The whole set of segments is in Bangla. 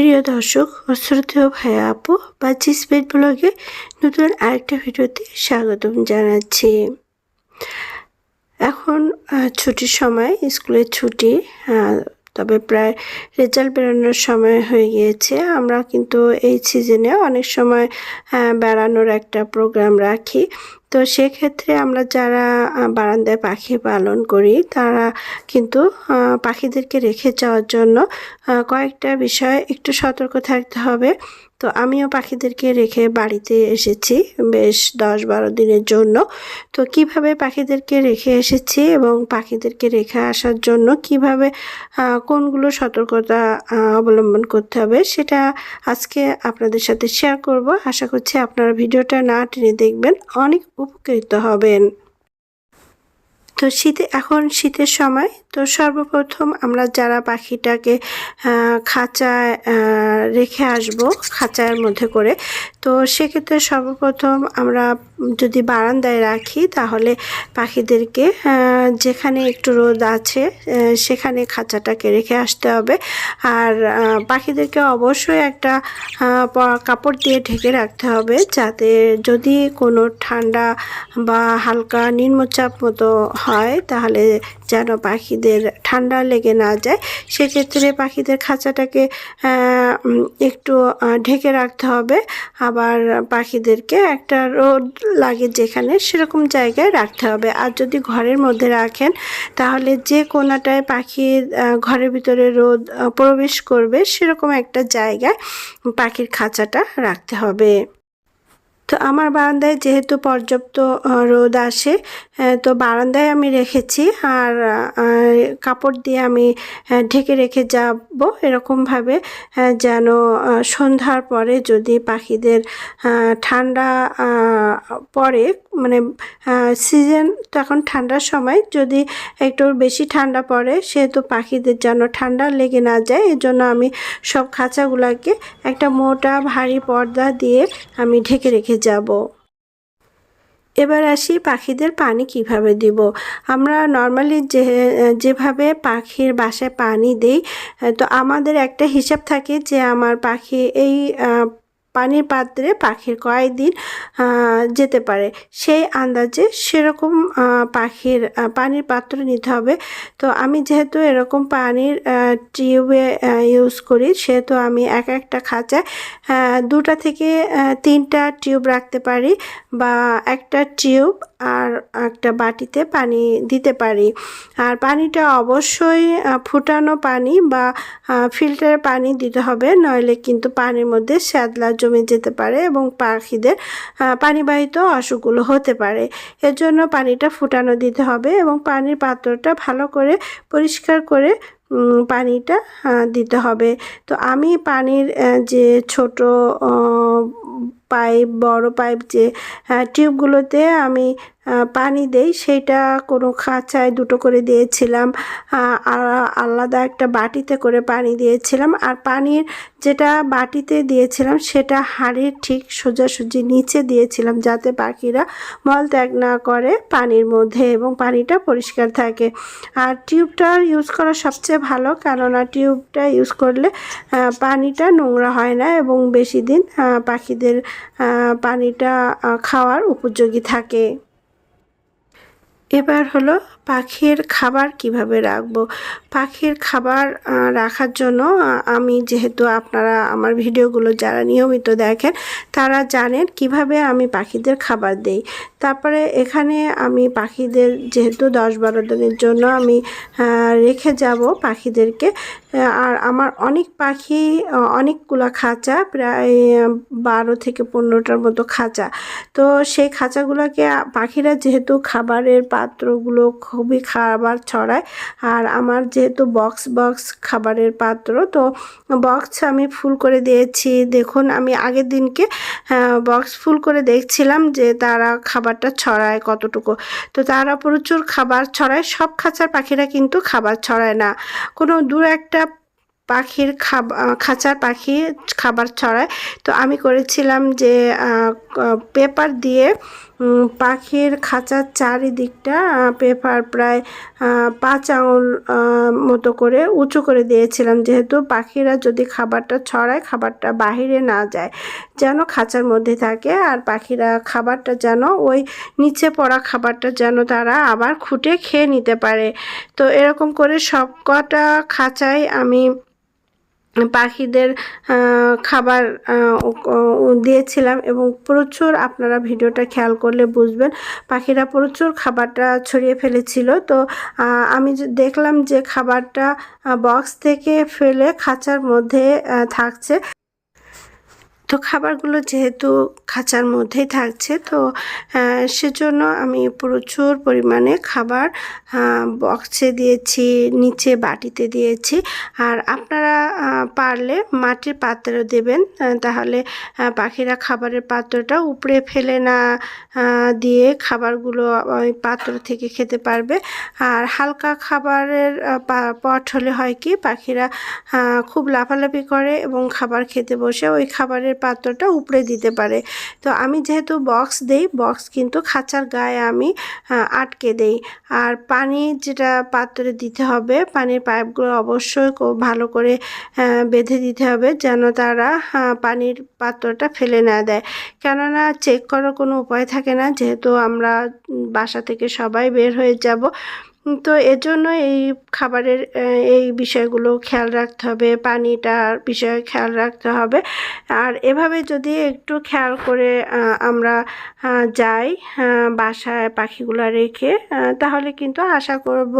প্রিয় দর্শক শ্রদ্ধেয় ভাইয়া আপু বা জিসপেট ব্লগে নতুন আরেকটা ভিডিওতে স্বাগতম জানাচ্ছি। এখন ছুটির সময়, স্কুলের ছুটি তবে প্রায় রেজাল্ট বেরোনোর সময় হয়ে গিয়েছে। আমরা কিন্তু এই সিজনে অনেক সময় বেড়ানোর একটা প্রোগ্রাম রাখি। তো সেক্ষেত্রে আমরা যারা বারান্দায় পাখি পালন করি, তারা কিন্তু পাখিদেরকে রেখে যাওয়ার জন্য কয়েকটা বিষয় একটু সতর্ক থাকতে হবে। তো আমিও পাখিদেরকে রেখে বাড়িতে এসেছি বেশ দশ বারো দিনের জন্য। তো কীভাবে পাখিদেরকে রেখে এসেছি এবং পাখিদেরকে রেখে আসার জন্য কীভাবে কোনগুলো সতর্কতা অবলম্বন করতে হবে সেটা আজকে আপনাদের সাথে শেয়ার করব। আশা করছি আপনারা ভিডিওটা না টেনে দেখবেন। অনেক উপকৃত হবেন। তো শীতে, এখন শীতের সময়, তো সর্বপ্রথম আমরা যারা পাখিটাকে খাঁচায় রেখে আসব, খাঁচার মধ্যে করে, তো সেক্ষেত্রে সর্বপ্রথম আমরা যদি বারান্দায় রাখি, তাহলে পাখিদেরকে যেখানে একটু রোদ আছে সেখানে খাঁচাটাকে রেখে আসতে হবে। আর পাখিদেরকে অবশ্যই একটা কাপড় দিয়ে ঢেকে রাখতে হবে, যাতে যদি কোনো ঠান্ডা বা হালকা নিম্নচাপ মতো হয়, তাহলে যেন পাখিদের ঠান্ডা লেগে না যায়। সেক্ষেত্রে পাখিদের খাঁচাটাকে একটু ঢেকে রাখতে হবে। আবার পাখিদেরকে একটা রোদ লাগে যেখানে, সেরকম জায়গায় রাখতে হবে। আর যদি ঘরের মধ্যে রাখেন, তাহলে যে কোনাটায় পাখি ঘরের ভিতরে রোদ প্রবেশ করবে, সেরকম একটা জায়গায় পাখির খাঁচাটা রাখতে হবে। তো আমার বারান্দায় যেহেতু পর্যাপ্ত রোদ আসে তো বারান্দায় আমি রেখেছি আর কাপড় দিয়ে আমি ঢেকে রেখে যাব এরকমভাবে যেন সন্ধ্যার পরে যদি পাখিদের ঠান্ডা পড়ে মানে সিজন তো এখন ঠান্ডার সময়, যদি একটু বেশি ঠান্ডা পড়ে, সেহেতু পাখিদের যেন ঠান্ডা লেগে না যায় এর জন্য আমি সব খাঁচাগুলোকে একটা মোটা ভারী পর্দা দিয়ে আমি ঢেকে রেখে যাব। এবার আসি পাখিদের পানি কীভাবে দিব। আমরা নর্মালি যে, যেভাবে পাখির বাসায় পানি দিই, তো আমাদের একটা হিসাব থাকে যে আমার পাখি এই পানির পাত্রে পাখির কয়েকদিন যেতে পারে। সেই আন্দাজে সেরকম পাখির পানির পাত্র নিতে হবে। তো আমি যেহেতু এরকম পানির টিউবে ইউজ করি, সেহেতু আমি এক একটা খাঁচায় দুটা থেকে তিনটা টিউব রাখতে পারি বা একটা টিউব আর একটা বাটিতে পানি দিতে পারি। আর পানিটা অবশ্যই ফুটানো পানি বা ফিল্টারের পানি দিতে হবে, নইলে কিন্তু পানির মধ্যে শ্যাদলা জমে যেতে পারে এবং পাখিদের পানিবাহিত অসুখগুলো হতে পারে। এর জন্য পানিটা ফুটানো দিতে হবে এবং পানির পাত্রটা ভালো করে পরিষ্কার করে পানিটা দিতে হবে। তো আমি পানির যে ছোট পাইপ, বড় পাইপ যে টিউবগুলোতে আমি পানি দেই সেটা কোনো খাঁচায় দুটো করে দিয়েছিলাম। আলাদা একটা বাটিতে করে পানি দিয়েছিলাম। আর পানির যেটা বাটিতে দিয়েছিলাম, সেটা হাড়ির ঠিক সোজাসুজি নিচে দিয়েছিলাম যাতে পাখিরা মল ত্যাগ না করে পানির মধ্যে এবং পানিটা পরিষ্কার থাকে। আর টিউবটা ইউজ করা সবচেয়ে ভালো, কেননা টিউবটা ইউজ করলে পানিটা নোংরা হয় না এবং বেশি দিন পাখিদের পানিটা খাওয়ার উপযোগী থাকে। এবার হলো পাখির খাবার কীভাবে রাখব? পাখির খাবার রাখার জন্য আমি যেহেতু আপনারা আমার ভিডিওগুলো যারা নিয়মিত দেখেন, তারা জানেন কীভাবে আমি পাখিদের খাবার দেই। তারপরে এখানে আমি পাখিদের যেহেতু দশ বারো দিনের জন্য আমি রেখে যাব পাখিদেরকে আর আমার অনেক পাখি অনেকগুলো খাঁচা প্রায় বারো থেকে পনেরোটার মতো খাঁচা। তো সেই খাঁচাগুলোকে পাখিরা যেহেতু খাবারের পাত্রগুলো খুবই খাবার ছড়ায়। আর আমার যেহেতু বক্স বক্স খাবারের পাত্র, তো বক্স আমি ফুল করে দিয়েছি। দেখুন, আমি আগের দিনকে বক্স ফুল করে দেখছিলাম যে তারা খাবারটা ছড়ায় কতটুকু। তো তারা প্রচুর খাবার ছড়ায়, সব খাঁচার পাখিরা কিন্তু খাবার ছড়ায় না। কোনো দু একটা পাখির খাব আহ, খাঁচার পাখি খাবার ছড়ায়। তো আমি করেছিলাম যে পেপার দিয়ে পাখির খাঁচার চারিদিকটা পেপার প্রায় পাঁচ আঙুল মতো করে উঁচু করে দিয়েছিলাম। যেহেতু পাখিরা যদি খাবারটা ছড়ায় খাবারটা বাহিরে না যায় যেন খাঁচার মধ্যে থাকে আর পাখিরা খাবারটা যেন ওই নিচে পড়া খাবারটা যেন তারা আবার খুঁটে খেয়ে নিতে পারে। তো এরকম করে সব কটা খাঁচায় আমি পাখিদের খাবার দিয়েছিলাম এবং প্রচুর আপনারা ভিডিওটা খেয়াল করলে বুঝবেন, পাখিরা প্রচুর খাবারটা ছড়িয়ে ফেলেছিল। তো আমি দেখলাম যে খাবারটা বক্স থেকে ফেলে খাঁচার মধ্যে থাকছে। তো খাবারগুলো যেহেতু খাঁচার মধ্যেই থাকছে, তো সেজন্য আমি প্রচুর পরিমাণে খাবার বক্সে দিয়েছি, নিচে বাটিতে দিয়েছি। আর আপনারা পারলে মাটির পাত্রে দেবেন তাহলে পাখিরা খাবারের পাত্রটা উপড়ে ফেলে না দিয়ে খাবারগুলো ওই পাত্র থেকে খেতে পারবে। আর হালকা খাবারের পট হলে হয় কি, পাখিরা খুব লাফালাফি করে এবং খাবার খেতে বসে, ওই খাবারের পাত্রটা উপড়ে দিতে পারে। তো আমি যেহেতু বক্স দেই বক্স কিন্তু খাঁচার গায়ে আমি আটকে দেই। আর পানি যেটা পাত্রে দিতে হবে, পানির পাইপগুলো অবশ্যই ভালো করে বেঁধে দিতে হবে যেন তারা পানির পাত্রটা ফেলে না দেয়। কেননা চেক করার কোনো উপায় থাকে না। যেহেতু আমরা বাসা থেকে সবাই বের হয়ে যাব তো এজন্য এই খাবারের এই বিষয়গুলো খেয়াল রাখতে হবে, পানিটার বিষয়ে খেয়াল রাখতে হবে। আর এভাবে যদি একটু খেয়াল করে আমরা যাই বাসায় পাখিগুলো রেখে তাহলে কিন্তু আশা করব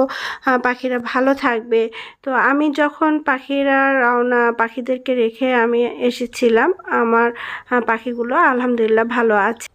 পাখিরা ভালো থাকবে। তো আমি যখন পাখিরা রওনা, পাখিদেরকে রেখে আমি এসেছিলাম, আমার পাখিগুলো আলহামদুলিল্লাহ ভালো আছে।